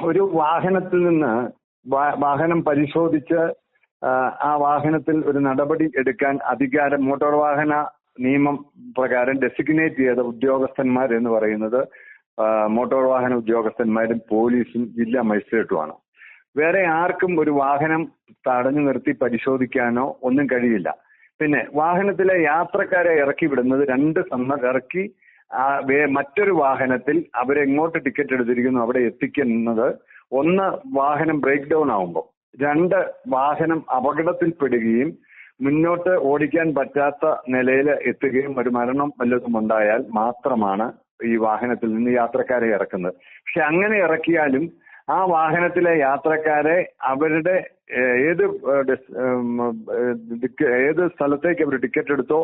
ഒരു വാഹനത്തിൽ നിന്ന് വാഹനം പരിശോധിച്ച് ആ, വാഹനത്തിൽ ഒരു നടപടി എടുക്കാൻ അധികാരം മോട്ടോർ വാഹന നിയമം പ്രകാരം ഡെസിഗ്നേറ്റ് ചെയ്ത ഉദ്യോഗസ്ഥന്മാർ എന്ന് പറയുന്നത് മോട്ടോർ വാഹന ഉദ്യോഗസ്ഥന്മാരും പോലീസും ജില്ലാ മജിസ്ട്രേറ്റുമാണ്. വേറെ ആർക്കും ഒരു വാഹനം തടഞ്ഞു നിർത്തി പരിശോധിക്കാനോ ഒന്നും കഴിയില്ല. പിന്നെ വാഹനത്തിലെ യാത്രക്കാരെ ഇറക്കി വിടുന്നത് രണ്ട് സമ്മ ഇറക്കി മറ്റൊരു വാഹനത്തിൽ അവരെങ്ങോട്ട് ടിക്കറ്റ് എടുത്തിരിക്കുന്നു അവിടെ എത്തിക്കുന്നത് ഒന്ന് വാഹനം ബ്രേക്ക് ഡൗൺ ആവുമ്പോൾ രണ്ട് വാഹനം അപകടത്തിൽപ്പെടുകയും മുന്നോട്ട് ഓടിക്കാൻ പറ്റാത്ത നിലയിൽ എത്തുകയും ഒരു മരണം വല്ലതും ഉണ്ടായാൽ മാത്രമാണ് ഈ വാഹനത്തിൽ നിന്ന് യാത്രക്കാരെ ഇറക്കുന്നത്. പക്ഷെ അങ്ങനെ ഇറക്കിയാലും ആ വാഹനത്തിലെ യാത്രക്കാരെ അവരുടെ ഏത് ഏത് സ്ഥലത്തേക്ക് അവർ ടിക്കറ്റ് എടുത്തോ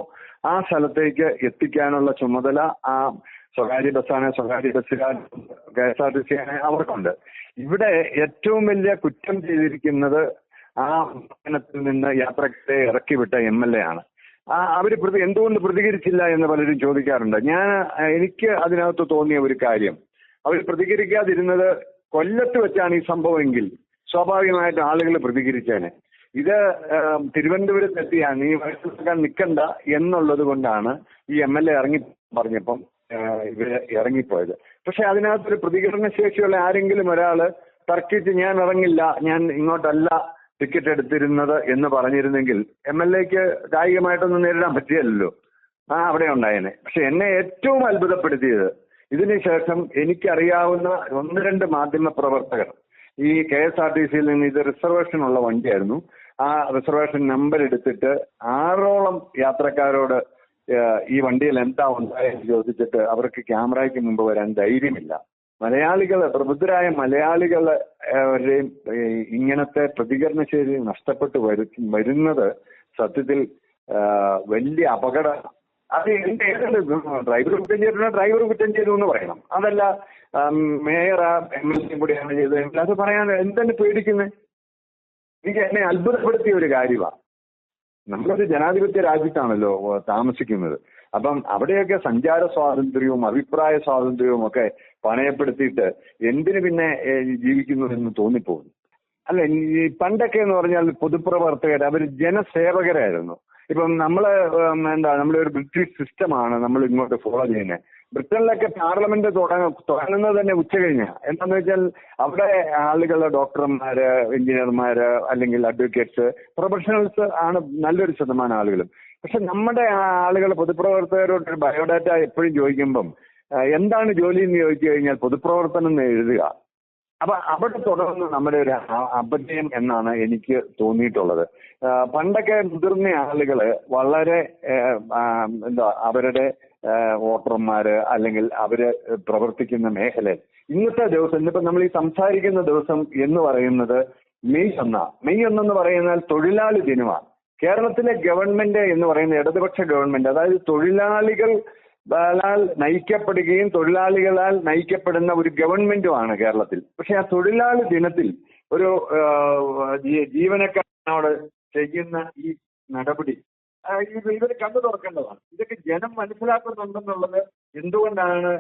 ആ സ്ഥലത്തേക്ക് എത്തിക്കാനുള്ള ചുമതല ആ സ്വകാര്യ ബസ്സാണ് സ്വകാര്യ ബസ്സുകാർ K S R T C ആണ് അവർക്കുണ്ട്. ഇവിടെ ഏറ്റവും വലിയ കുറ്റം ചെയ്തിരിക്കുന്നത് ആ വാഹനത്തിൽ നിന്ന് യാത്രക്കാരെ ഇറക്കി വിട്ട എം എൽ എ ആണ്. ആ അവർ പ്രതി എന്തുകൊണ്ട് പ്രതികരിച്ചില്ല എന്ന് പലരും ചോദിക്കാറുണ്ട്. ഞാൻ എനിക്ക് അതിനകത്ത് തോന്നിയ ഒരു കാര്യം. അവർ പ്രതികരിക്കാതിരുന്നത് കൊല്ലത്ത് വെച്ചാണ് ഈ സംഭവമെങ്കിൽ സ്വാഭാവികമായിട്ട് ആളുകൾ പ്രതികരിച്ചേനെ. ഇത് തിരുവനന്തപുരത്ത് എത്തിയാ നീ വയസ്സിലാക്കാൻ നിൽക്കണ്ട എന്നുള്ളത് കൊണ്ടാണ് ഈ എം എൽ എ ഇറങ്ങി പറഞ്ഞപ്പം ഇവർ ഇറങ്ങിപ്പോയത്. പക്ഷെ അതിനകത്തൊരു പ്രതികരണ ശേഷിയുള്ള ആരെങ്കിലും ഒരാൾ തർക്കിച്ച് ഞാൻ ഇറങ്ങില്ല ഞാൻ ഇങ്ങോട്ടല്ല ടിക്കറ്റ് എടുത്തിരുന്നത് എന്ന് പറഞ്ഞിരുന്നെങ്കിൽ എം എൽ എക്ക് കായികമായിട്ടൊന്നും നേരിടാൻ പറ്റിയല്ലോ ആ അവിടെ ഉണ്ടായേനെ പക്ഷെ എന്നെ ഏറ്റവും അത്ഭുതപ്പെടുത്തിയത് ഇതിനുശേഷം എനിക്കറിയാവുന്ന ഒന്ന് രണ്ട് മാധ്യമ പ്രവർത്തകർ. ഈ കെ എസ് ആർ ടി സിയിൽ നിന്ന് ഇത് റിസർവേഷൻ ഉള്ള വണ്ടിയായിരുന്നു. ആ റിസർവേഷൻ നമ്പർ എടുത്തിട്ട് ആറോളം യാത്രക്കാരോട് ഈ വണ്ടിയിൽ എന്താ ഉണ്ടായെന്ന് ചോദിച്ചിട്ട് അവർക്ക് ക്യാമറയ്ക്ക് മുമ്പ് വരാൻ ധൈര്യമില്ല. മലയാളികൾ പ്രബുദ്ധരായ പ്രതികരണ ഇങ്ങനത്തെ പ്രതികരണശേഷി നഷ്ടപ്പെട്ടു വരു വരുന്നത് സത്യത്തിൽ വലിയ അപകടം അത് ഏതാണ് ഡ്രൈവർ കുറ്റം ചെയ്തിട്ടുണ്ടെങ്കിൽ ഡ്രൈവർ കുറ്റം ചെയ്തു എന്ന് പറയണം. അതല്ല മേയർ എം എൽ എ കൂടിയാണ് ചെയ്തത്. അത് പറയാൻ എന്താണ് പേടിക്കുന്നത് എനിക്ക് എന്നെ അത്ഭുതപ്പെടുത്തിയ ഒരു കാര്യമാണ് നമ്മളൊരു ജനാധിപത്യ രാജ്യത്താണല്ലോ താമസിക്കുന്നത്. അപ്പം അവിടെയൊക്കെ സഞ്ചാര സ്വാതന്ത്ര്യവും അഭിപ്രായ സ്വാതന്ത്ര്യവും ഒക്കെ പണയപ്പെടുത്തിയിട്ട് എന്തിനു പിന്നെ ജീവിക്കുന്നു എന്ന് തോന്നിപ്പോകുന്നു? അല്ല പണ്ടൊക്കെ എന്ന് പറഞ്ഞാൽ പൊതുപ്രവർത്തകർ അവർ ജനസേവകരായിരുന്നു. ഇപ്പം നമ്മൾ എന്താ നമ്മുടെ ഒരു ബ്രിട്ടീഷ് സിസ്റ്റമാണ് നമ്മൾ ഇങ്ങോട്ട് ഫോളോ ചെയ്യുന്നത് ബ്രിട്ടനിലൊക്കെ പാർലമെന്റ് തുടങ്ങ തുടങ്ങുന്നത് തന്നെ ഉച്ച കഴിഞ്ഞാ. എന്താന്ന് വെച്ചാൽ അവിടെ ആളുകൾ ഡോക്ടർമാര് എഞ്ചിനീയർമാര് അല്ലെങ്കിൽ അഡ്വക്കേറ്റ്സ് പ്രൊഫഷണൽസ് ആണ് നല്ലൊരു ശതമാനം ആളുകളും. പക്ഷെ നമ്മുടെ ആളുകൾ പൊതുപ്രവർത്തകരോട് ബയോഡാറ്റ എപ്പോഴും ചോദിക്കുമ്പം എന്താണ് ജോലി എന്ന് ചോദിച്ചു കഴിഞ്ഞാൽ പൊതുപ്രവർത്തനം എന്ന് എഴുതുക. അപ്പൊ അവിടെ തുടർന്ന് നമ്മുടെ ഒരു അപജയം എന്നാണ് എനിക്ക് തോന്നിയിട്ടുള്ളത്. പണ്ടൊക്കെ മുതിർന്ന ആളുകൾ വളരെ എന്താ അവരുടെ വോട്ടർമാര് അല്ലെങ്കിൽ അവർ പ്രവർത്തിക്കുന്ന മേഖല ഇന്നത്തെ ദിവസം ഇന്നിപ്പോ നമ്മൾ ഈ സംസാരിക്കുന്ന ദിവസം എന്ന് പറയുന്നത് മെയ് ഒന്നാ. മെയ് ഒന്നെന്ന് പറയുന്നാൽ തൊഴിലാളി ദിനമാണ്. കേരളത്തിലെ ഗവൺമെന്റ് എന്ന് പറയുന്ന ഇടതുപക്ഷ ഗവൺമെന്റ് അതായത് തൊഴിലാളികൾ ാൽ നയിക്കപ്പെടുകയും തൊഴിലാളികളാൽ നയിക്കപ്പെടുന്ന ഒരു ഗവൺമെന്റുമാണ് കേരളത്തിൽ. പക്ഷെ ആ തൊഴിലാളി ദിനത്തിൽ ഒരു ജീവനക്കാരനോട് ചെയ്യുന്ന ഈ നടപടി ഇവർ കണ്ടു തുറക്കേണ്ടതാണ്. ഇതൊക്കെ ജനം മനസ്സിലാക്കുന്നുണ്ടെന്നുള്ളത് എന്തുകൊണ്ടാണ്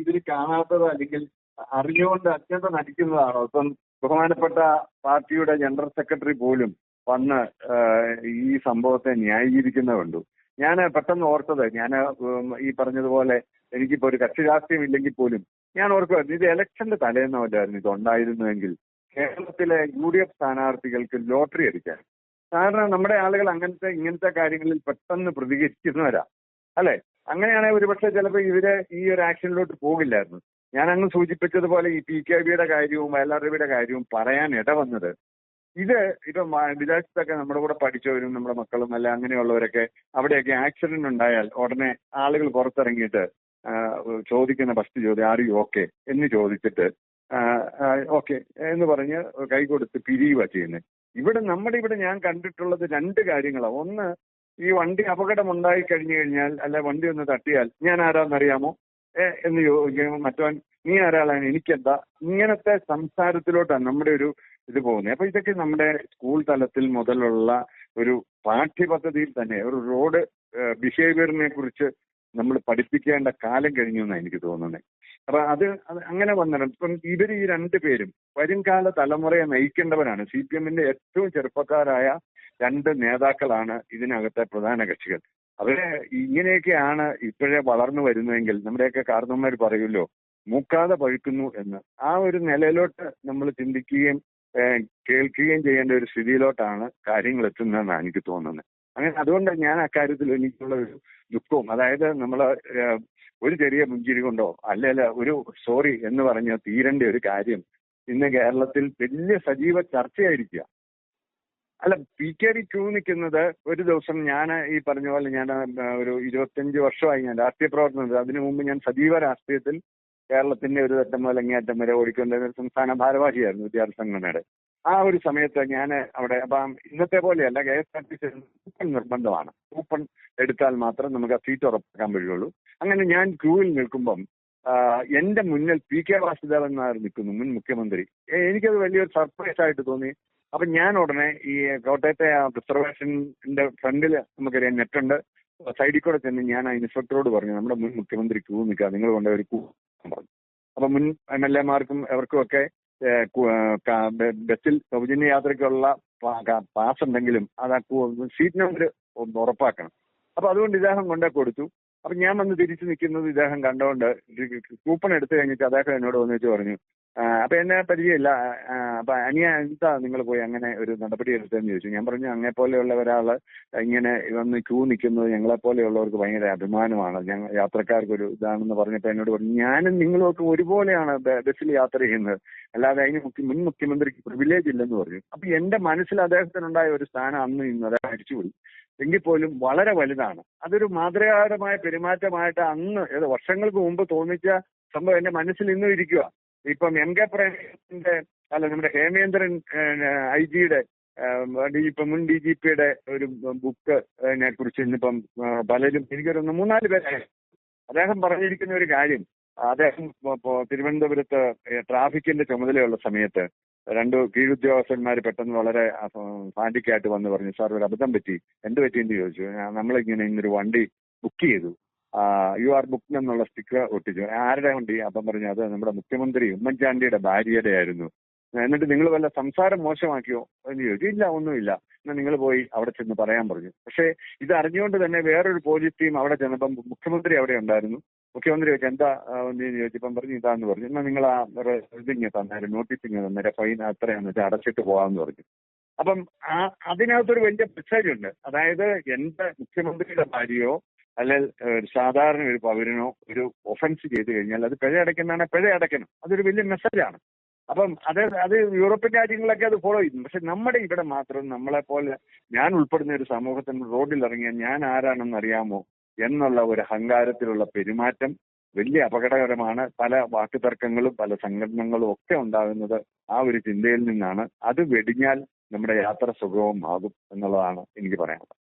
ഇതിൽ കാണാത്തത് അല്ലെങ്കിൽ അറിഞ്ഞുകൊണ്ട് അത്യന്തം നടിക്കുന്നതാണോ? ഇപ്പം ബഹുമാനപ്പെട്ട പാർട്ടിയുടെ ജനറൽ സെക്രട്ടറി പോലും വന്ന് ഈ സംഭവത്തെ ന്യായീകരിക്കുന്നത് കണ്ടു ഞാൻ പെട്ടെന്ന് ഓർത്തത്. ഞാൻ ഈ പറഞ്ഞതുപോലെ എനിക്കിപ്പോ ഒരു കക്ഷി രാഷ്ട്രീയം ഇല്ലെങ്കിൽ പോലും ഞാൻ ഓർക്കുമായിരുന്നു ഇത് ഇലക്ഷന്റെ തലേന്നല്ലായിരുന്നു ഇത് ഉണ്ടായിരുന്നുവെങ്കിൽ കേരളത്തിലെ യു ഡി എഫ് സ്ഥാനാർത്ഥികൾക്ക് ലോട്ടറി അടിക്കാൻ. കാരണം നമ്മുടെ ആളുകൾ അങ്ങനത്തെ ഇങ്ങനത്തെ കാര്യങ്ങളിൽ പെട്ടെന്ന് പ്രതികരിക്കുന്നവരാ. അല്ലെ? അങ്ങനെയാണെങ്കിൽ ഒരുപക്ഷെ ചിലപ്പോൾ ഇവർ ഈ ഒരു ആക്ഷനിലോട്ട് പോകില്ലായിരുന്നു. ഞാൻ അങ്ങ് സൂചിപ്പിച്ചതുപോലെ ഈ പി കെ ബിയുടെ കാര്യവും എൽ ആർ ബിയുടെ കാര്യവും പറയാൻ ഇടവന്നത് ഇത് ഇപ്പൊ വിദേശത്തൊക്കെ നമ്മുടെ കൂടെ പഠിച്ചവരും നമ്മുടെ മക്കളും അല്ല അങ്ങനെയുള്ളവരൊക്കെ അവിടെയൊക്കെ ആക്സിഡന്റ് ഉണ്ടായാൽ ഉടനെ ആളുകൾ പുറത്തിറങ്ങിയിട്ട് ചോദിക്കുന്ന ഫസ്റ്റ് ചോദ്യം ആർ യു ഓക്കെ എന്ന് ചോദിച്ചിട്ട് ഓക്കെ എന്ന് പറഞ്ഞ് കൈ കൊടുത്ത് പിരിയുക ചെയ്യുന്നത് ഇവിടെ നമ്മുടെ ഇവിടെ ഞാൻ കണ്ടിട്ടുള്ളത് രണ്ട് കാര്യങ്ങളാണ് ഒന്ന് ഈ വണ്ടി അപകടം ഉണ്ടായി കഴിഞ്ഞു കഴിഞ്ഞാൽ അല്ല വണ്ടി ഒന്ന് തട്ടിയാൽ ഞാൻ ആരാന്നറിയാമോ? എന്ന് ചോദിക്കുമ്പോൾ മറ്റവൻ നീ ആരാളാണ്? എനിക്കെന്താ? ഇങ്ങനത്തെ സംസാരത്തിലോട്ടാണ് നമ്മുടെ ഒരു ഇത് പോകുന്നത്. അപ്പൊ ഇതൊക്കെ നമ്മുടെ സ്കൂൾ തലത്തിൽ മുതലുള്ള ഒരു പാഠ്യപദ്ധതിയിൽ തന്നെ ഒരു റോഡ് ബിഹേവിയറിനെ കുറിച്ച് നമ്മൾ പഠിപ്പിക്കേണ്ട കാലം കഴിഞ്ഞു എന്നാണ് എനിക്ക് തോന്നുന്നത്. അപ്പൊ അത് അങ്ങനെ വന്നിട്ടുണ്ട്. ഇപ്പം ഇവർ ഈ രണ്ടുപേരും വരുംകാല തലമുറയെ നയിക്കേണ്ടവരാണ്. സി പി എമ്മിന്റെ ഏറ്റവും ചെറുപ്പക്കാരായ രണ്ട് നേതാക്കളാണ് ഇതിനകത്തെ പ്രധാന കക്ഷികൾ. അവരെ ഇങ്ങനെയൊക്കെയാണ് ഇപ്പോഴേ വളർന്നു വരുന്നതെങ്കിൽ നമ്മുടെയൊക്കെ കാരണവന്മാർ പറയുമല്ലോ മൂക്കാതെ പഴുക്കുന്നു എന്ന്. ആ ഒരു നിലയിലോട്ട് നമ്മൾ ചിന്തിക്കുകയും കേൾക്കുകയും ചെയ്യേണ്ട ഒരു സ്ഥിതിയിലോട്ടാണ് കാര്യങ്ങൾ എത്തുന്നതെന്നാണ് എനിക്ക് തോന്നുന്നത്. അങ്ങനെ അതുകൊണ്ട് ഞാൻ അക്കാര്യത്തിൽ എനിക്കുള്ള ഒരു ദുഃഖവും അതായത് നമ്മൾ ഒരു ചെറിയ പുഞ്ചിരി കൊണ്ടോ അല്ലെങ്കിൽ ഒരു സോറി എന്ന് പറഞ്ഞ് തീരേണ്ട ഒരു കാര്യം ഇന്ന് കേരളത്തിൽ വലിയ സജീവ ചർച്ചയായിരിക്കുക. അല്ല പി കെ ഡി ക്യൂ നിൽക്കുന്നത് ഒരു ദിവസം ഞാൻ ഈ പറഞ്ഞ പോലെ ഞാൻ ഒരു ഇരുപത്തഞ്ച് വർഷമായി ഞാൻ രാഷ്ട്രീയ പ്രവർത്തനം അതിനു മുമ്പ് ഞാൻ സജീവ രാഷ്ട്രീയത്തിൽ കേരളത്തിന്റെ ഒരു തട്ടം മുതൽ അങ്ങേയറ്റം വരെ ഓടിക്കൊണ്ടിരുന്ന സംസ്ഥാന ഭാരവാഹിയായിരുന്നു വിദ്യാർത്ഥി സംഘടനയുടെ. ആ ഒരു സമയത്ത് ഞാൻ അവിടെ അപ്പം ഇന്നത്തെ പോലെയല്ല K S R T C coupon നിർബന്ധമാണ്. കൂപ്പൺ എടുത്താൽ മാത്രം നമുക്ക് ആ സീറ്റ് ഉറപ്പാക്കാൻ കഴിയുള്ളൂ അങ്ങനെ ഞാൻ ക്യൂവിൽ നിൽക്കുമ്പം എന്റെ മുന്നിൽ പി കെ വാസുദേവൻ നായർ നിൽക്കുന്നു മുൻ മുഖ്യമന്ത്രി. എനിക്കത് വലിയൊരു സർപ്രൈസ് ആയിട്ട് തോന്നി. അപ്പൊ ഞാൻ ഉടനെ ഈ കോട്ടയത്തെ ആ റിസർവേഷന്റെ നമുക്കറിയാം നെറ്റുണ്ട്. സൈഡിൽ കൂടെ ചെന്ന് ഞാൻ ആ ഇൻസ്പെക്ടറോട് പറഞ്ഞു നമ്മുടെ മുൻ മുഖ്യമന്ത്രി ക്യൂ നിൽക്കുക നിങ്ങൾ കൊണ്ട് ഒരു ക്യൂ പറഞ്ഞു. അപ്പൊ മുൻ എം എൽ എമാർക്കും എവർക്കും ഒക്കെ ബസ്സിൽ സൗജന്യ യാത്രയ്ക്കുള്ള പാസ് ഉണ്ടെങ്കിലും അത് ആ സീറ്റ് നമ്പർ ഉറപ്പാക്കണം. അപ്പൊ അതുകൊണ്ട് ഇദ്ദേഹം കൊണ്ടേ കൊടുത്തു. അപ്പൊ ഞാൻ വന്ന് തിരിച്ചു നിൽക്കുന്നത് ഇദ്ദേഹം കണ്ടുകൊണ്ട് കൂപ്പൺ എടുത്തു കഴിഞ്ഞിട്ട് അദ്ദേഹം എന്നോട് വന്നിട്ട് പറഞ്ഞു അപ്പൊ എന്നെ പരിചയമില്ല. അപ്പൊ അനിയ എന്താ നിങ്ങൾ പോയി അങ്ങനെ ഒരു നടപടി എടുത്തതെന്ന് ചോദിച്ചു. ഞാൻ പറഞ്ഞു അങ്ങേ പോലെയുള്ള ഒരാൾ ഇങ്ങനെ വന്ന് ക്യൂ നിൽക്കുന്നത് ഞങ്ങളെ പോലെയുള്ളവർക്ക് ഭയങ്കര അഭിമാനമാണ്. ഞങ്ങൾ യാത്രക്കാർക്ക് ഒരു ഇതാണെന്ന് പറഞ്ഞപ്പോ എന്നോട് പറഞ്ഞു ഞാനും നിങ്ങളും ഒക്കെ ഒരുപോലെയാണ് ബസ്സിൽ യാത്ര ചെയ്യുന്നത്. അല്ലാതെ അതിന് മുഖ്യ മുൻ മുഖ്യമന്ത്രിക്ക് പ്രിവിലേജ് ഇല്ലെന്ന് പറഞ്ഞു. അപ്പൊ എന്റെ മനസ്സിൽ അദ്ദേഹത്തിനുണ്ടായ ഒരു സ്ഥാനം അന്ന് ഇന്ന് അദ്ദേഹം അടിച്ചുപോയി എങ്കിൽ പോലും വളരെ വലുതാണ്. അതൊരു മാതൃകാപരമായ പെരുമാറ്റമായിട്ട് അന്ന് ഏത് വർഷങ്ങൾക്ക് മുമ്പ് തോന്നിച്ച സംഭവം എന്റെ മനസ്സിൽ ഇന്നും ഇരിക്കുക ഇപ്പം എം കെ പ്രേമന്റെ അല്ല നമ്മുടെ ഹേമേന്ദ്രൻ ഐ ജിയുടെ ഇപ്പം മുൻ ഡി ജി പിയുടെ ഒരു ബുക്ക് കുറിച്ച് ഇന്നിപ്പം പലരും എനിക്കൊരു മൂന്നാൽ പേരായി അദ്ദേഹം പറഞ്ഞിരിക്കുന്ന ഒരു കാര്യം അദ്ദേഹം തിരുവനന്തപുരത്ത് ട്രാഫിക്കിന്റെ ചുമതലയുള്ള സമയത്ത് രണ്ട് കീഴുദ്യോഗസ്ഥന്മാർ പെട്ടെന്ന് വളരെ ഫാന്റിക്കായിട്ട് വന്ന് പറഞ്ഞു സാർ ഒരു അബദ്ധം പറ്റി എന്ത് പറ്റിയെന്ന് ചോദിച്ചു? "ഞാൻ- നമ്മളിങ്ങനെ ഇന്നൊരു വണ്ടി ബുക്ക് ചെയ്തു. യു ആർ ബുക്ക് എന്നുള്ള സ്റ്റിക്കർ ഒട്ടിച്ചു. ആരുടെ വണ്ടി അപ്പം പറഞ്ഞു അത് നമ്മുടെ മുഖ്യമന്ത്രി ഉമ്മൻചാണ്ടിയുടെ ഭാര്യയുടെ ആയിരുന്നു. എന്നിട്ട് നിങ്ങൾ വല്ല സംസാരം മോശമാക്കിയോ എന്ന് ചോദിച്ചു. ഇല്ല ഒന്നുമില്ല. എന്നാൽ നിങ്ങൾ പോയി അവിടെ ചെന്ന് പറയാൻ പറഞ്ഞു. പക്ഷേ ഇത് അറിഞ്ഞുകൊണ്ട് തന്നെ വേറൊരു പോലീസ് ടീം അവിടെ ചെന്നപ്പം മുഖ്യമന്ത്രി അവിടെ ഉണ്ടായിരുന്നു. മുഖ്യമന്ത്രി ചോദിച്ചു എന്താ ചോദിച്ചപ്പം പറഞ്ഞു ഇതാന്ന് പറഞ്ഞു. എന്നാൽ നിങ്ങൾ ആ ഇതിങ്ങ് തന്നേരം നോട്ടീസ് ഇങ്ങ് തന്നേരം ഫൈൻ അത്രയാന്ന് വെച്ചാൽ അടച്ചിട്ട് പോകാമെന്ന് പറഞ്ഞു. അപ്പം ആ അതിനകത്തൊരു വലിയ മെസ്സേജ് ഉണ്ട്. അതായത് എന്റെ മുഖ്യമന്ത്രിയുടെ ഭാര്യയോ അല്ലെങ്കിൽ സാധാരണ ഒരു പൗരനോ ഒരു ഒഫൻസ് ചെയ്തു കഴിഞ്ഞാൽ അത് പിഴ അടയ്ക്കുന്നതാണ് പിഴ അടയ്ക്കണം. അതൊരു വലിയ മെസ്സേജാണ് അപ്പം അത് അത് യൂറോപ്യൻ രാജ്യങ്ങളൊക്കെ അത് ഫോളോ ചെയ്യുന്നു. പക്ഷെ നമ്മുടെ ഇവിടെ മാത്രം നമ്മളെ പോലെ ഞാൻ ഉൾപ്പെടുന്ന ഒരു സമൂഹത്തിന് റോഡിൽ ഇറങ്ങിയാൽ ഞാൻ ആരാണെന്ന് അറിയാമോ എന്നുള്ള ഒരു അഹങ്കാരത്തിലുള്ള പെരുമാറ്റം വലിയ അപകടകരമാണ്. പല വാക്കുതർക്കങ്ങളും പല സംഘടനകളും ഒക്കെ ഉണ്ടാകുന്നത് ആ ഒരു ചിന്തയിൽ നിന്നാണ്. അത് വെടിഞ്ഞാൽ നമ്മുടെ യാത്ര സുഗമമാകും എന്നുള്ളതാണ് എനിക്ക് പറയാനുള്ളത്.